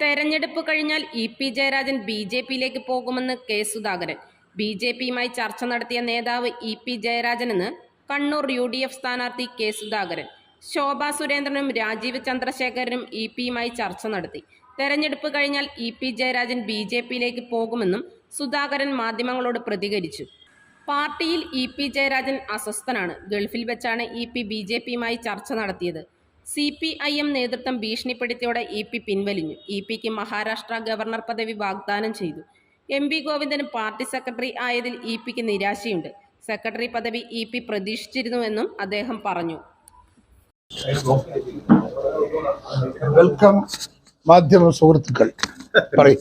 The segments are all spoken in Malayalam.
തെരഞ്ഞെടുപ്പ് കഴിഞ്ഞാൽ E P Jayarajan B J പിയിലേക്ക് പോകുമെന്ന് കെ സുധാകരൻ. ബി ജെ പിയുമായി ചർച്ച നടത്തിയ നേതാവ് ഇ പി ജയരാജനെന്ന് കണ്ണൂർ യു ഡി എഫ് സ്ഥാനാർത്ഥി കെ സുധാകരൻ. ശോഭാ സുരേന്ദ്രനും രാജീവ് ചന്ദ്രശേഖരനും ഇ പിയുമായി ചർച്ച നടത്തി. തെരഞ്ഞെടുപ്പ് കഴിഞ്ഞാൽ E P Jayarajan B J പിയിലേക്ക് പോകുമെന്നും സുധാകരൻ മാധ്യമങ്ങളോട് പ്രതികരിച്ചു. പാർട്ടിയിൽ ഇ പി ജയരാജൻ അസ്വസ്ഥനാണ്. ഗൾഫിൽ വെച്ചാണ് ഇ പി ബി ജെ പിയുമായി ചർച്ച നടത്തിയത്. സി പി ഐ എം നേതൃത്വം ഭീഷണിപ്പെടുത്തിയോടെ ഇ പി പിൻവലിഞ്ഞു. ഇ പിക്ക് മഹാരാഷ്ട്ര ഗവർണർ പദവി വാഗ്ദാനം ചെയ്തു. എം വി ഗോവിന്ദന് പാർട്ടി സെക്രട്ടറി ആയതിൽ ഇ പിക്ക് നിരാശയുണ്ട്. സെക്രട്ടറി പദവി ഇ പി പ്രതീക്ഷിച്ചിരുന്നുവെന്നും അദ്ദേഹം പറഞ്ഞു. വെൽക്കം മാധ്യമ സുഹൃത്തുക്കൾ. പറയും.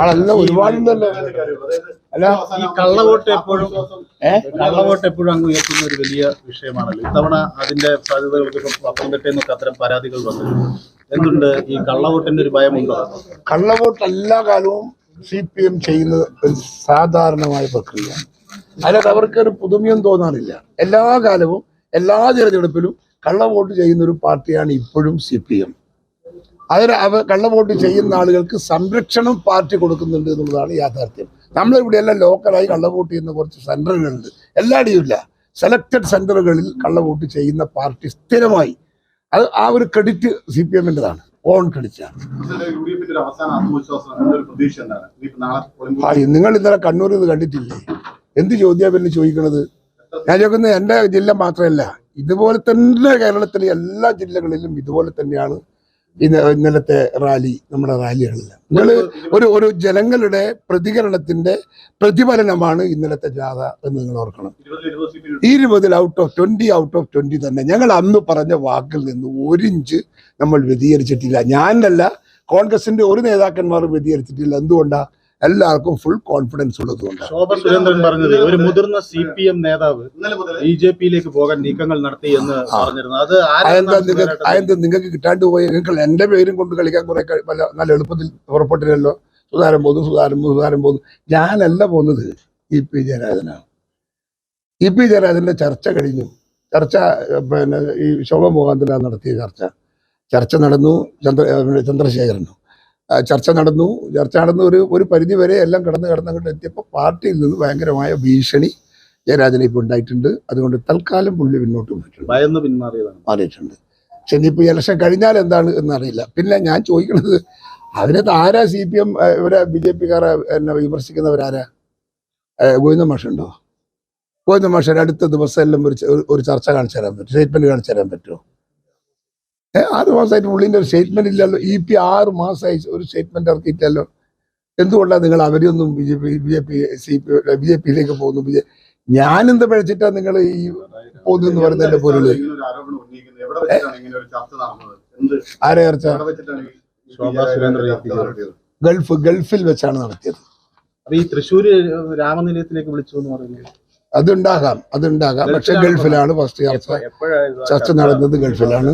ആളെല്ലാം ഒരുപാടുണ്ടല്ലോ അല്ല ഈ കള്ളവോട്ട് എപ്പോഴും കള്ളവോട്ട് എപ്പോഴും അങ്ങ് ഉയർത്തുന്ന ഒരു വലിയ വിഷയമാണല്ലോ. ഇത്തവണ അതിന്റെ സാധ്യതകൾക്ക് ഇപ്പം പത്തനംതിട്ടയിൽ നിന്നൊക്കെ അത്തരം പരാതികൾ വന്നിട്ടുണ്ട്. എന്തുണ്ട് ഈ കള്ളവോട്ടിന്റെ ഒരു ഭയമുണ്ടോ? കള്ളവോട്ട് എല്ലാ കാലവും സി പി എം ചെയ്യുന്നത് ഒരു സാധാരണമായ പ്രക്രിയ അതിനകത്ത് അവർക്ക് ഒരു പുതുമയും തോന്നാറില്ല. എല്ലാ കാലവും എല്ലാ തിരഞ്ഞെടുപ്പിലും കള്ളവോട്ട് ചെയ്യുന്ന ഒരു പാർട്ടിയാണ് ഇപ്പോഴും സി പി എം അതിന് അവ കള്ളവോട്ട് ചെയ്യുന്ന ആളുകൾക്ക് സംരക്ഷണം പാർട്ടി കൊടുക്കുന്നുണ്ട് എന്നുള്ളതാണ് യാഥാർത്ഥ്യം. നമ്മളിവിടെയെല്ലാം ലോക്കലായി കള്ളവോട്ട് ചെയ്യുന്ന കുറച്ച് സെന്ററുകളുണ്ട് എല്ലായിടെയും ഇല്ല. സെലക്റ്റഡ് സെന്ററുകളിൽ കള്ളവോട്ട് ചെയ്യുന്ന പാർട്ടി സ്ഥിരമായി. അത് ആ ഒരു ക്രെഡിറ്റ് സി പി എമ്മിന്റെതാണ് ഓൺ ക്രെഡിറ്റാണ് നിങ്ങൾ ഇന്നലെ കണ്ണൂർ ഇത് കണ്ടിട്ടില്ലേ? എന്ത് ചോദ്യാ പിന്നെ ചോദിക്കണത്? ഞാൻ ചോദിക്കുന്നത് എന്റെ ജില്ല മാത്രമല്ല. ഇതുപോലെ തന്നെ കേരളത്തിലെ എല്ലാ ജില്ലകളിലും ഇതുപോലെ തന്നെയാണ് ഇന്ന ഇന്നലത്തെ റാലി നമ്മുടെ റാലികളെല്ലാം നിങ്ങൾ ഒരു ഒരു ജനങ്ങളുടെ പ്രതികരണത്തിന്റെ പ്രതിഫലനമാണ് ഇന്നലത്തെ ജാഥ എന്ന് നിങ്ങൾ ഓർക്കണം. ഇരുപതിൽ out of twenty out of twenty തന്നെ. ഞങ്ങൾ അന്ന് പറഞ്ഞ വാക്കിൽ നിന്ന് ഒരിഞ്ച് നമ്മൾ വ്യതിചരിച്ചിട്ടില്ല ഞാനല്ല കോൺഗ്രസിന്റെ ഒരു നേതാക്കന്മാരും വ്യതിചരിച്ചിട്ടില്ല എന്തുകൊണ്ടാ? എല്ലാവർക്കും ഫുൾ കോൺഫിഡൻസ് ഉള്ളതുകൊണ്ടാണ് ശോഭ സുരേന്ദ്രൻ പറഞ്ഞത് ഒരു മുതിർന്ന സി പി എം നേതാവ് ബി ജെ പിയിലേക്ക് പോകാൻ നീക്കങ്ങൾ നടത്തി എന്ന് പറഞ്ഞിരുന്നു. അത് അതെന്താ നിങ്ങൾക്ക് കിട്ടാണ്ട് പോയി? നിങ്ങൾ എന്റെ പേരും കൊണ്ട് കളിക്കാൻ കുറെ നല്ല എളുപ്പത്തിൽ പുറപ്പെട്ടില്ലല്ലോ. സുധാരം പോകുന്നു സുധാരം പോകുന്നു സുധാരം പോകുന്നു ഞാനല്ല പോകുന്നത് ഇ പി ജയരാജനാണ്. ഇ പി ജയരാജന്റെ ചർച്ച കഴിഞ്ഞു. ചർച്ച പിന്നെ ഈ ശോഭ മുഖാന്തര നടത്തിയ ചർച്ച. ചർച്ച നടന്നു. ചന്ദ്ര ചന്ദ്രശേഖരനും. ചർച്ച നടന്നു. ചർച്ച നടന്നു ഒരു ഒരു പരിധി വരെ എല്ലാം കടന്ന് കടന്ന് അങ്ങോട്ട് എത്തിയപ്പോൾ പാർട്ടിയിൽ നിന്ന് ഭയങ്കരമായ ഭീഷണി ജയരാജനെ ഇപ്പോൾ ഉണ്ടായിട്ടുണ്ട്. അതുകൊണ്ട് തൽക്കാലം പുള്ളി പിന്നോട്ട് പോയിട്ടുണ്ട്. ഭയന്ന് പിന്മാറിയതാണ്. മാറിയിട്ടുണ്ട്. പക്ഷെ ഇനിയിപ്പോൾ ഇലക്ഷൻ കഴിഞ്ഞാൽ എന്താണ് എന്നറിയില്ല. പിന്നെ ഞാൻ ചോദിക്കുന്നത് അതിനകത്ത് ആരാ സി പി എം ഇവരെ ബി ജെ പിക്കാരെ എന്നെ വിമർശിക്കുന്നവരാരാ? ഗോവിന്ദ മാഷുണ്ടോ? ഗോവിന്ദ മാഷ അടുത്ത ദിവസം എല്ലാം ഒരു ഒരു- ചർച്ച കാണിച്ചു തരാൻ പറ്റും സ്റ്റേറ്റ്മെന്റ് കാണിച്ചു തരാൻ പറ്റുമോ? ആറ് മാസമായിട്ട് പുള്ളിന്റെ ഒരു സ്റ്റേറ്റ്മെന്റ് ഇല്ലല്ലോ. ഇ പി ആറ് മാസമായി ഒരു സ്റ്റേറ്റ്മെന്റ് ഇറക്കിയിട്ടല്ലോ എന്തുകൊണ്ടാണ് നിങ്ങൾ അവരെയൊന്നും B J P B J P C P B J പിയിലേക്ക് പോകുന്നു? ബി ജെ ഞാൻ എന്ത് പഴിച്ചിട്ടാ നിങ്ങൾ ഈ പോകുന്നെന്ന് പറയുന്നതിന്റെ പൊരുൾ ഇങ്ങനെ ഒരു ആരോപണം ഉന്നയിക്കുന്നത്? എവിടെ വെച്ചിട്ടാണ് ഇങ്ങനെ ഒരു ചർച്ച നടന്നത്? എന്ത്? ആരെ ചർച്ച? ഗൾഫ് ഗൾഫിൽ വെച്ചാണ് നടത്തിയത്. അപ്പൊ ഈ തൃശ്ശൂര് രാമനിലയത്തിലേക്ക് വിളിച്ചു എന്ന് പറയുന്നത് അതുണ്ടാകാം അതുണ്ടാകാം. പക്ഷെ ഗൾഫിലാണ് ഫസ്റ്റ് ചർച്ച. ചർച്ച നടന്നത് ഗൾഫിലാണ്.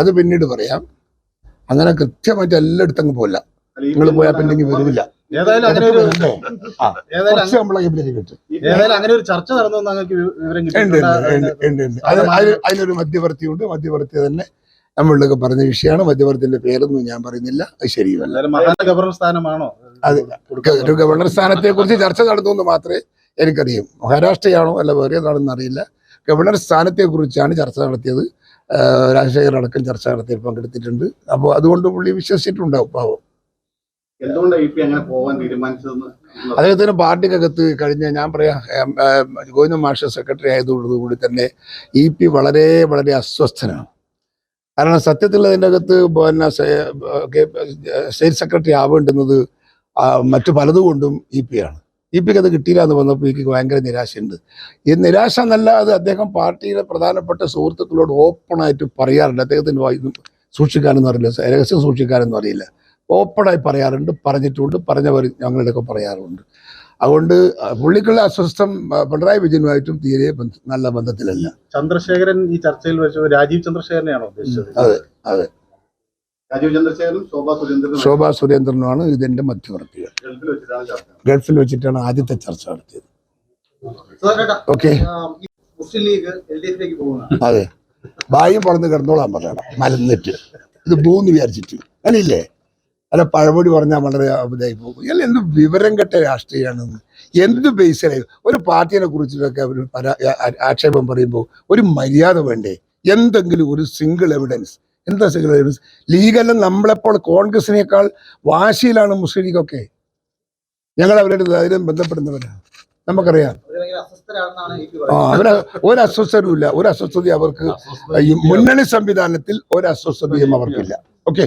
അത് പിന്നീട് പറയാം. അങ്ങനെ കൃത്യമായിട്ട് എല്ലായിടത്തും അങ്ങ് പോല നിങ്ങൾ പോയാൽ പിന്നെ വരുന്നില്ല വരില്ല അതിനൊരു മധ്യവർത്തിയുണ്ട്. മധ്യവർത്തി തന്നെ നമ്മളിലൊക്കെ പറഞ്ഞ വിഷയമാണ്. മധ്യവർത്തിന്റെ പേരൊന്നും ഞാൻ പറയുന്നില്ല. അത് ശരിയല്ല. ഗവർണർ സ്ഥാനമാണോ? അത്. ഒരു ഗവർണർ സ്ഥാനത്തെ കുറിച്ച് ചർച്ച നടന്നു എന്ന് മാത്രമേ എനിക്കറിയൂ. മഹാരാഷ്ട്രയാണോ അല്ല വേറെ ഏതാണെന്ന് അറിയില്ല. ഗവർണർ സ്ഥാനത്തെ കുറിച്ചാണ് ചർച്ച നടത്തിയത്. രാജശേഖരൻ രാജശേഖർ അടക്കം ചർച്ച നടത്തി പങ്കെടുത്തിട്ടുണ്ട്. അപ്പോൾ അതുകൊണ്ട് പുള്ളി വിശ്വസിച്ചിട്ടുണ്ടാവും പാവം. അദ്ദേഹത്തിന് പാർട്ടിക്കകത്ത് കഴിഞ്ഞ ഞാൻ പറയാം ഗോവിന്ദ മാഷ സെക്രട്ടറി ആയതോടുകൂടി തന്നെ ഇ പി വളരെ വളരെ അസ്വസ്ഥനാണ്. കാരണം സത്യത്തിൽ അതിന്റെ അകത്ത് പിന്നെ സ്റ്റേറ്റ് സെക്രട്ടറി ആവേണ്ടുന്നത് മറ്റു പലതുകൊണ്ടും ഇ പി ആണ്. ഇ പിക്ക് അത് കിട്ടിയില്ല എന്ന് വന്നപ്പോൾ എനിക്ക് ഭയങ്കര നിരാശയുണ്ട്. ഈ നിരാശ എന്നല്ല അത് അദ്ദേഹം പാർട്ടിയിലെ പ്രധാനപ്പെട്ട സുഹൃത്തുക്കളോട് ഓപ്പണായിട്ട് പറയാറുണ്ട്. അദ്ദേഹത്തിന് സൂക്ഷിക്കാനൊന്നും അറിയില്ല. രഹസ്യം സൂക്ഷിക്കാനൊന്നും അറിയില്ല. ഓപ്പണായി പറയാറുണ്ട് പറഞ്ഞിട്ടുണ്ട് പറഞ്ഞവർ ഞങ്ങളുടെയൊക്കെ പറയാറുണ്ട്. അതുകൊണ്ട് പുള്ളിക്കുള്ള അസ്വസ്ഥം പിണറായി വിജയനുമായിട്ടും തീരെ നല്ല ബന്ധത്തിലല്ല. ചന്ദ്രശേഖരൻ ഈ ചർച്ചയിൽ വെച്ച് രാജീവ് ചന്ദ്രശേഖരനെയാണോ ഉദ്ദേശിച്ചത്? അതെ. രാജീവ് ചന്ദ്രശേഖരനും ശോഭാ സുരേന്ദ്രനും ശോഭാ സുരേന്ദ്രനുമാണ് ഇതിന്റെ മധ്യവർത്തികൾ ഗൾഫിൽ വെച്ചിട്ടാണ് ചർച്ച. ഗൾഫിൽ വെച്ചിട്ടാണ് ആദ്യത്തെ ചർച്ച നടത്തിയത്. Okay. Muslim League L D എഫിലേക്ക് പോകുന്നത് അതെ. ഭാഗ്യം പറന്ന് കിടന്നോളാൻ പറയണം. മലന്നിട്ട്. ഇത് പോകുന്നു വിചാരിച്ചിട്ട്. അല്ലില്ലേ? അല്ല പഴമൊഴി പറഞ്ഞാൽ വളരെ ഇതായി പോകും. അല്ല എന്ത് വിവരം കെട്ട രാഷ്ട്രീയമാണെന്ന് എന്ത് ബേസിലായി ഒരു പാർട്ടിയെ കുറിച്ചിട്ടൊക്കെ അവർ പല ആക്ഷേപം പറയുമ്പോൾ ഒരു മര്യാദ വേണ്ടേ? എന്തെങ്കിലും ഒരു സിംഗിൾ എവിഡൻസ് എന്താ സിംഗിൾ എവിഡൻസ് ലീഗെല്ലാം നമ്മളെപ്പോൾ കോൺഗ്രസിനേക്കാൾ വാശിയിലാണ് മുസ്ലിം ലീഗൊക്കെ ഞങ്ങൾ അവരുടെ ധൈര്യം ബന്ധപ്പെടുന്നവരാണ് നമുക്കറിയാം. ആ അവർ ഒരു അസ്വസ്ഥരും ഇല്ല. ഒരു അസ്വസ്ഥതയും അവർക്ക് മുന്നണി സംവിധാനത്തിൽ ഒരു അസ്വസ്ഥതയും അവർക്കില്ല. Okay.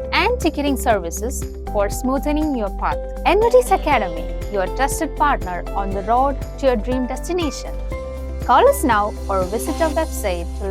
and ticketing services for smoothing your path. NVT's Academy, your trusted partner on the road to your dream destination. Call us now or visit our website to